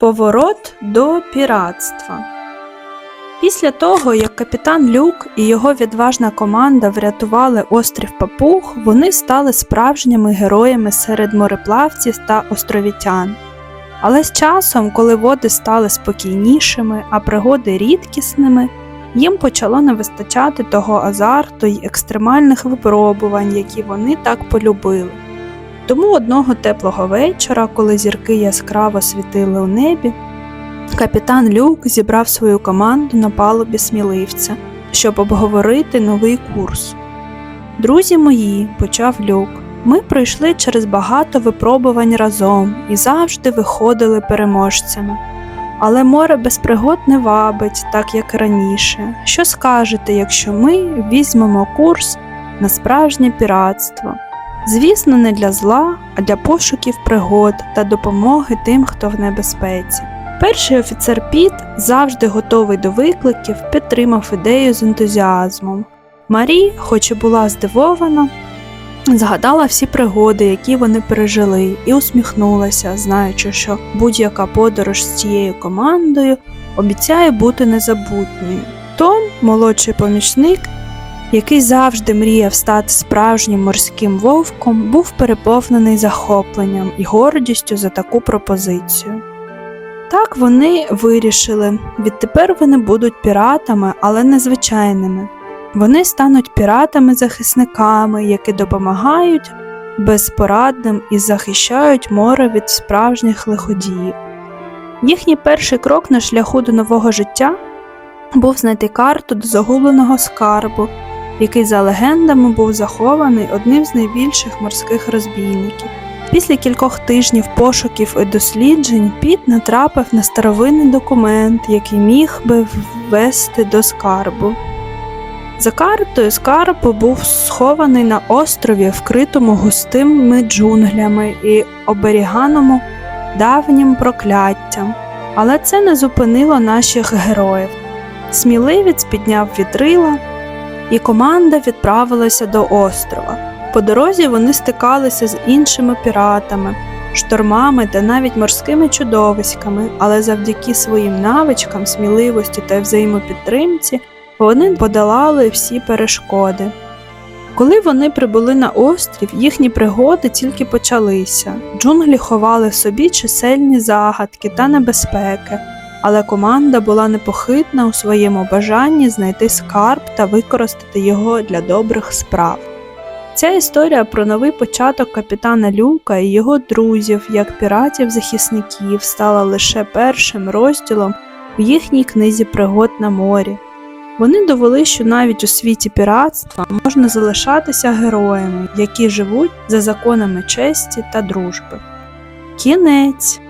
Поворот до піратства. Після того, як капітан Люк і його відважна команда врятували острів Папуг, вони стали справжніми героями серед мореплавців та островітян. Але з часом, коли води стали спокійнішими, а пригоди рідкісними, їм почало не вистачати того азарту й екстремальних випробувань, які вони так полюбили. Тому одного теплого вечора, коли зірки яскраво світили у небі, капітан Люк зібрав свою команду на палубі сміливця, щоб обговорити новий курс. Друзі мої, почав Люк, ми пройшли через багато випробувань разом і завжди виходили переможцями. Але море без пригод не вабить, так як раніше. Що скажете, якщо ми візьмемо курс на справжнє піратство? Звісно, не для зла, а для пошуків пригод та допомоги тим, хто в небезпеці. Перший офіцер Піт, завжди готовий до викликів, підтримав ідею з ентузіазмом. Марі, хоч і була здивована, згадала всі пригоди, які вони пережили, і усміхнулася, знаючи, що будь-яка подорож з цією командою обіцяє бути незабутньою. Том, молодший помічник, який завжди мріяв стати справжнім морським вовком, був переповнений захопленням і гордістю за таку пропозицію. Так вони вирішили, відтепер вони будуть піратами, але не звичайними. Вони стануть піратами-захисниками, які допомагають безпорадним і захищають море від справжніх лиходіїв. Їхній перший крок на шляху до нового життя був знайти карту до загубленого скарбу, який за легендами був захований одним з найбільших морських розбійників. Після кількох тижнів пошуків і досліджень Піт натрапив на старовинний документ, який міг би ввести до скарбу. За картою скарб був схований на острові, вкритому густими джунглями і оберіганому давнім прокляттям. Але це не зупинило наших героїв. Сміливець підняв вітрила, і команда відправилася до острова. По дорозі вони стикалися з іншими піратами, штормами та навіть морськими чудовиськами, але завдяки своїм навичкам, сміливості та взаємопідтримці вони подолали всі перешкоди. Коли вони прибули на острів, їхні пригоди тільки почалися. Джунглі ховали собі чисельні загадки та небезпеки, але команда була непохитна у своєму бажанні знайти скарб та використати його для добрих справ. Ця історія про новий початок капітана Люка і його друзів, як піратів-захисників, стала лише першим розділом в їхній книзі пригод на морі. Вони довели, що навіть у світі піратства можна залишатися героями, які живуть за законами честі та дружби. Кінець